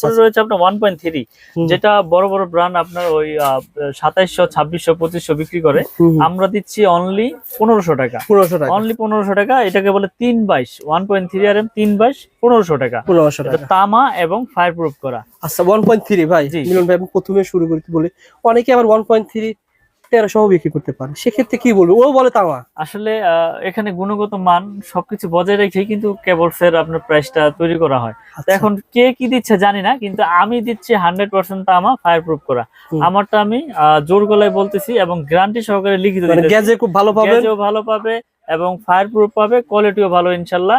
তারপরে রয়েছে আপনার ওয়ান পয়েন্ট থ্রি যেটা বড় বড় ব্র্যান্ড আপনার ওই সাতাইশশো ছাব্বিশশো পঁচিশশো বিক্রি করে। আমরা দিচ্ছি অনলি পনেরোশো টাকা। পনেরোশো টাকা। অনলি পনেরোশো টাকা এটাকে বলে তিন বাইশ one point three R M তিন বাইশ পনেরোশো টাকা। পনেরোশো টাকা। তামা এবং ফায়ার প্রুফ করা। আচ্ছা ওয়ান পয়েন্ট থ্রি ভাই। মিলন ভাই প্রথমে শুরু করতে বলি। অনেকে আবার ওয়ান পয়েন্ট থ্রি তেরোশো বিক্রি করতে পারে। সেক্ষেত্রে কি বলব? ও বলে তামা আসলে এখানে গুণগত মান সবকিছু বজায় রেখে কিন্তু কেবলস এর আপনার প্রাইসটা তৈরি করা হয়। আচ্ছা। এখন কে কি দিচ্ছে জানি না কিন্তু আমি দিচ্ছি হান্ড্রেড পার্সেন্ট তামা ফায়ার প্রুফ করা আমারটা আমি জোর গলায় বলতেছি এবং গ্যারান্টি সহকারে লিখিত মানে। গ্যাজে খুব ভালো গ্যাজও ভালো পাবে এবং ফায়ার প্রুফ পাবে কোয়ালিটিও ভালো ইনশাল্লাহ।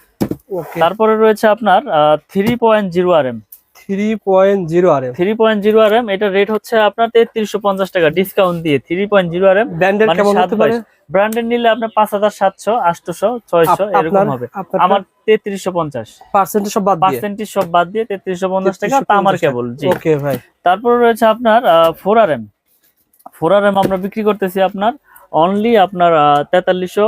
তারপরে রয়েছে আপনার three point zero R M three point zero R M three point zero R M এটা রেট হচ্ছে আপনার তেত্রিশশো পঞ্চাশ টাকা ডিসকাউন্ট দিয়ে three point zero R M ব্র্যান্ডের কেমন হতে পারে? ব্র্যান্ডের নিলে আপনার পাঁচ হাজার সাতশো আটশোশো ছয়শো এরকম হবে। আমার তেত্রিশশো পঞ্চাশ। পার্সেন্টেজ সব বাদ পার্সেন্টেজ সব বাদ দিয়ে তেত্রিশশো পঞ্চাশ টাকা তামার কেবল জি। ওকে ভাই। তারপর রয়েছে আপনার four R M four R M আমরা বিক্রি করতেছি আপনার অনলি আপনার তেতাল্লিশশো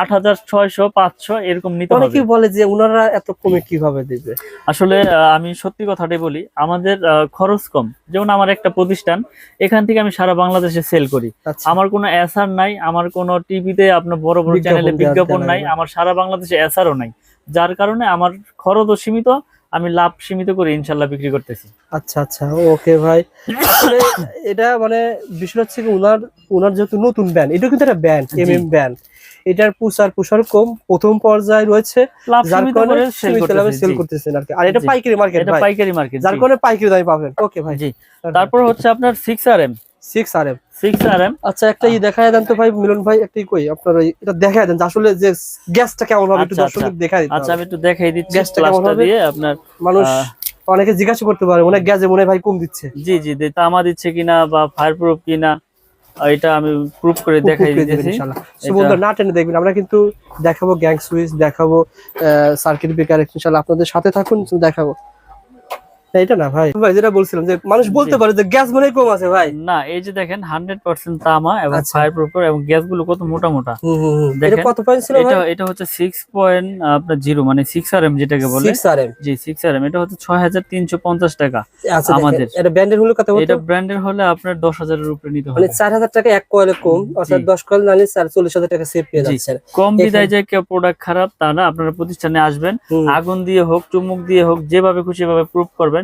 আট হাজার ছয়শো পাঁচশো এরকম নিতে হবে। বলে যে ওনারা এত কমে কীভাবে দিবে? আসলে আমি সত্যি কথাটাই বলি আমাদের খরচ কম। যেমন আমার একটা প্রতিষ্ঠান এখান থেকে আমি সারা বাংলাদেশে সেল করি। আচ্ছা। আমার কোনো এসআর নাই আমার কোনো টিভিতে আপনার বড় বড় চ্যানেলে বিজ্ঞাপন নাই আমার সারা বাংলাদেশে এসআরও নাই। যার কারণে আমার খরচও সীমিত আমি লাভ সীমিত করে ইনশাল্লাহ বিক্রি করতেছি। আচ্ছা আচ্ছা ওকে ভাই। আসলে এটা মানে বিষয় হচ্ছে কি ওনার ওনার যেহেতু নতুন ব্যান্ড এটা কিন্তু একটা ব্যান্ড। এম এম ব্যান্ড এটার প্রচার প্রসার কম প্রথম পর্যায়ে রয়েছে যার কারণে সেল সীমিত লাভে সেল করতেছেন আর কি। আর এটা পাইকারি মার্কেট এটা পাইকারি মার্কেট যার কারণে পাইকারি দামে পাবেন। ওকে ভাই। জি। তারপর হচ্ছে আপনার সিক্স আর এম সিক্স আচ্ছা একটা ই দেখায় দেন তো ভাই মিলন ভাই একটাই কই? আপনার এটা দেখায় দেন আসলে যে গ্যাসটা কেমন হবে একটু আচ্ছা, আচ্ছা। আমি একটু দেখাই দিচ্ছি গ্যাসটা কেমন হবে? আপনার মানুষ অনেকে জিজ্ঞাসা করতে পারে অনেক গ্যাসে মনে ভাই কম দিচ্ছে। জি জি তামা দিচ্ছে কিনা বা ফায়ার প্রুফ কিনা এটা আমি প্রুফ করে দেখাই দিতেছি। বন্ধুরা না টেনে দেখবেন আমরা কিন্তু দেখাবো গ্যাং সুইচ দেখাবো সার্কিট ব্রেকার ইনশাআল্লাহ আপনাদের সাথে থাকুন দেখাবো। এটা না ভাই। ভাই যেটা বলছিলাম যে মানুষ বলতে। পারে যে গ্যাস মনে কম আছে ভাই। না এই যে দেখেন হান্ড্রেড পার্সেন্ট তামা এবং আচ্ছা। ফায়ার প্রুফ এবং গ্যাসগুলো কত মোটা মোটা। এটা দেখেন, কত পয়েন্ট ছিল এটা এটা হচ্ছে সিক্স পয়েন্ট আপনার জিরো মানে সিক্স আর এম যেটাকে বলে। জি সিক্স আর এম এটা হচ্ছে ছয় হাজার তিনশো পঞ্চাশ টাকা আচ্ছা আমাদের। এটা ব্র্যান্ডের হলো কত এটা ব্র্যান্ডের হলে আপনার দশ হাজারের উপরে নিতে মানে হবে চার হাজার টাকা এক কয়েলে কম অর্থাৎ দশ কয়েল নালে চার চল্লিশ হাজার টাকা সেভ পেয়ে। যাচ্ছেন। কম বিদায় যে কেউ প্রোডাক্ট খারাপ তা না আপনারা প্রতিষ্ঠানে আসবেন আগুন দিয়ে হোক চুমুক দিয়ে হোক যেভাবে খুশি ভাবে প্রুফ করবেন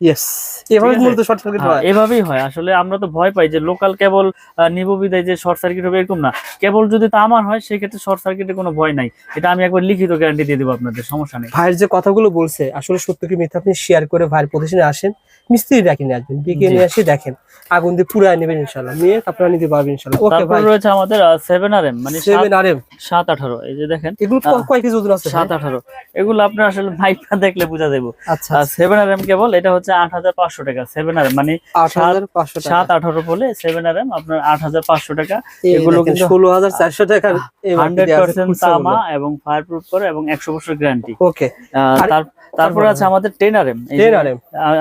ইয়েস এভাবে মূলত শর্ট সার্কিট হ্যাঁ, এভাবেই হয়। আসলে আমরা তো ভয় পাই যে লোকাল কেবল নিব বিদায় যে শর্ট সার্কিট হবে এরকম না। কেবল যদি তামার হয় সেক্ষেত্রে শর্ট সার্কিটের কোনো ভয় নাই। এটা আমি একবার লিখিত গ্যারান্টি দিয়ে দেবো আপনাদের সমস্যা নেই। ভাইয়ের যে কথাগুলো বলছে আসলে সত্য কি মিথ্যা আপনি শেয়ার করে ভাইয়ের প্রতিষ্ঠানে আসেন মিস্ত্রি ডাকি নিয়ে আসবেন ডেকে নিয়ে আসে দেখেন। আগুন দিয়ে পুরাই নেবেন ইনশাল্লাহ নিয়ে আপনারা নিতে পারবেন ইনশাল্লাহ ওকে তারপর ভাই রয়েছে আমাদের সেভেন আর এম মানে সেভেন আর এম সাত আঠারো এই যে দেখেন। এগুলো কয় কেজি ওজন আছে সাত আঠারো। এগুলো আপনার আসলে মাইকটা দেখলে বোঝা যাব আচ্ছা সেভেন আর এম কেবল এটা হচ্ছে আট হাজার পাঁচশো টাকা সেভেন আর এম মানে সাত আঠারো বলে সেভেন আর এম আপনার আট হাজার পাঁচশো টাকা। এগুলো ষোলো হাজার চারশো টাকা হান্ড্রেড পার্সেন্ট তামা এবং ফায়ার প্রুফ করে এবং একশো বছর গ্যারান্টি ওকে তারপরে আছে আমাদের টেন আর এম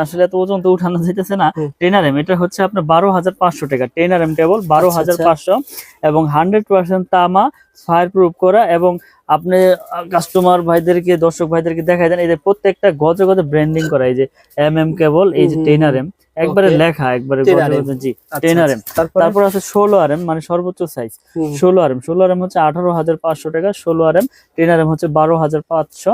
আসলে এত ওজন তো উঠানো যাইতেছে না। হুম। টেন আর এম এটা হচ্ছে আপনার বারো হাজার পাঁচশো টাকা। টেন আর এম কেবল বারো আচ্ছা, হাজার আচ্ছা। পাঁচশো এবং হান্ড্রেড পার্সেন্ট তামা ফায়ার প্রুফ করা এবং আপনি কাস্টমার ভাইদেরকে দর্শক ভাইদেরকে দেখাই দেন। এই যে প্রত্যেকটা গজে গজে ব্র্যান্ডিং করা এই যে এম এম কেবল এই যে হুম, টেন আর এম একবারে লেখা একবারে 10 গজে RM গজে জি আচ্ছা, টেন আর এম আচ্ছা। তারপর? আছে ষোলো আর এম মানে সর্বোচ্চ সাইজ ষোলো আর এম ষোলো আর এম হচ্ছে আঠারো হাজার পাঁচশো টাকা ষোলো R M ten R M হচ্ছে বারো হাজার পাঁচশো।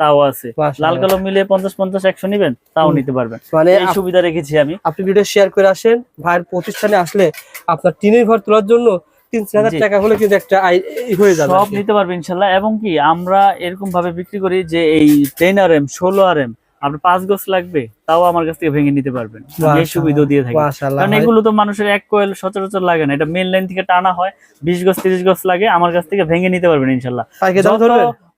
তাও আছে। লাল কালো মিলিয়ে পঞ্চাশ পঞ্চাশ একশো নিবেন তাও নিতে পারবেন। মানে এই সুবিধা রেখেছি আমি। আপনি ভিডিও শেয়ার করে আসেন ভাইয়ের প্রতিষ্ঠানে আসলে আপনার টিনের ঘর তোলার জন্য তিন চার হাজার টাকা হলে কিন্তু একটা হয়ে যাবে সব কি। নিতে পারবেন ইনশাল্লাহ। এবং কি আমরা এরকম ভাবে বিক্রি করি যে এই টেন আর এম ষোলো আর এম আপনার পাঁচ গজ লাগবে তাও আমার কাছ থেকে ভেঙে নিতে পারবেন। এই সুবিধা দিয়ে থাকি। মাশাআল্লাহ কারণ এগুলো তো মানুষের এক কোয়েল সচরাচর লাগে না। এটা মেন লাইন থেকে টানা হয় বিশ গজ তিরিশ গজ লাগে আমার কাছ থেকে ভেঙে নিতে পারবেন ইনশাল্লাহ।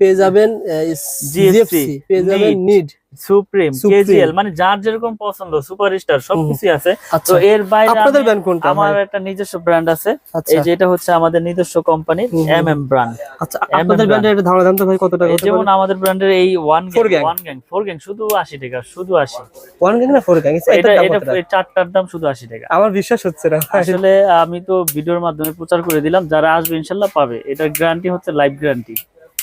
পেয়ে যাবেন জিএফসি পেয়ে যাবেন নিড সুপ্রিম কেজিএল মানে যার যেরকম পছন্দ সুপারস্টার সবকিছু আছে। তো আচ্ছা। এর বাইরে আপনাদের আমি- কোনটা আমার একটা নিজস্ব ব্র্যান্ড আছে। আচ্ছা। এই যে এটা হচ্ছে আমাদের নিজস্ব কোম্পানির হুম, হুম। এম এম ব্র্যান্ড আচ্ছা আপনাদের ব্যান্ডের একটা ধারণা জানতে ভাই কত টাকা যেমন আমাদের ব্র্যান্ডের এই one gang one gang four gang শুধু আশি টাকা শুধু আশি। ওয়ান গ্যাং না ফোর গ্যাং এটা এটা চারটার দাম শুধু আশি টাকা। আমার বিশ্বাস হচ্ছে না আসলে আমি তো ভিডিওর মাধ্যমে প্রচার করে দিলাম যারা আসবে ইনশাল্লাহ পাবে। এটা গ্যারান্টি হচ্ছে লাইফ গ্যারান্টি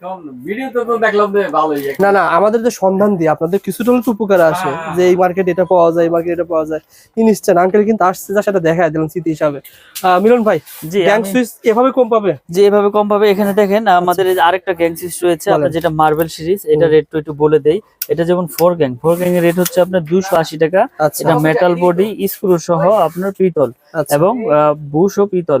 তো না না আমাদের যে সন্ধান দিয়ে আপনাদের কিছুটা হলে উপকার আসে হ্যাঁ। যে এই মার্কেট এটা পাওয়া যায় এই মার্কেট এটা পাওয়া যায়। ইনস্ট্যান্ট আঙ্কেল কিন্তু আসছে যার সাথে দেখা দিলাম স্মৃতি হিসাবে। মিলন ভাই জি গ্যাং সুইচ এভাবে কম পাবে? যে এভাবে কম পাবে। এখানে দেখেন আমাদের আরেকটা গ্যাং সিরিজ রয়েছে। আপনার যেটা মার্বেল সিরিজ এটা তো একটু বলে দেই। এটা যেমন ফোর গ্যাং ফোর গ্যাং এর রেট হচ্ছে আপনার দুশো আশি টাকা। এটা মেটাল বডি স্ক্রু সহ আপনার পিতল আচ্ছা। এবং বুশ ও পিতল।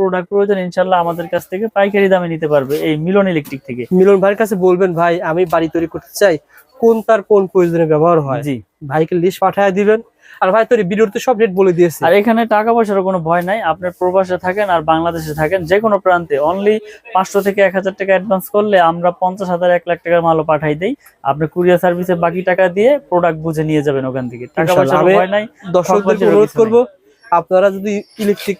প্রোডাক্ট প্রয়োজন ইনশাল্লাহ আমাদের কাছ থেকে পাইকারি দামে নিতে পারবে এই মিলন ইলেকট্রিক থেকে। মিলন ভাইয়ের কাছে বলবেন ভাই আমি বাড়ি তৈরি করতে চাই কোন তার কোন প্রয়োজনে ব্যবহার হয়? জি। ভাইকে লিস্ট পাঠায় দিবেন। আর ভাই তোর ভিডিওতে সব রেট বলে দিয়েছে। আর এখানে টাকা পয়সার কোনো ভয় নাই। আপনার প্রবাসে থাকেন আর বাংলাদেশে থাকেন যে কোনো প্রান্তে। অনলি পাঁচশো থেকে এক হাজার টাকা অ্যাডভান্স করলে আমরা পঞ্চাশ হাজার এক লাখ টাকার মালও পাঠাই দেই। আপনি কুরিয়ার সার্ভিসে বাকি টাকা দিয়ে প্রোডাক্ট বুঝে নিয়ে যাবেন ওখান থেকে। টাকা পয়সার ভয় নাই দর্শকদের খরচের অনুরোধ কিছু আপনারা যদি ইলেকট্রিক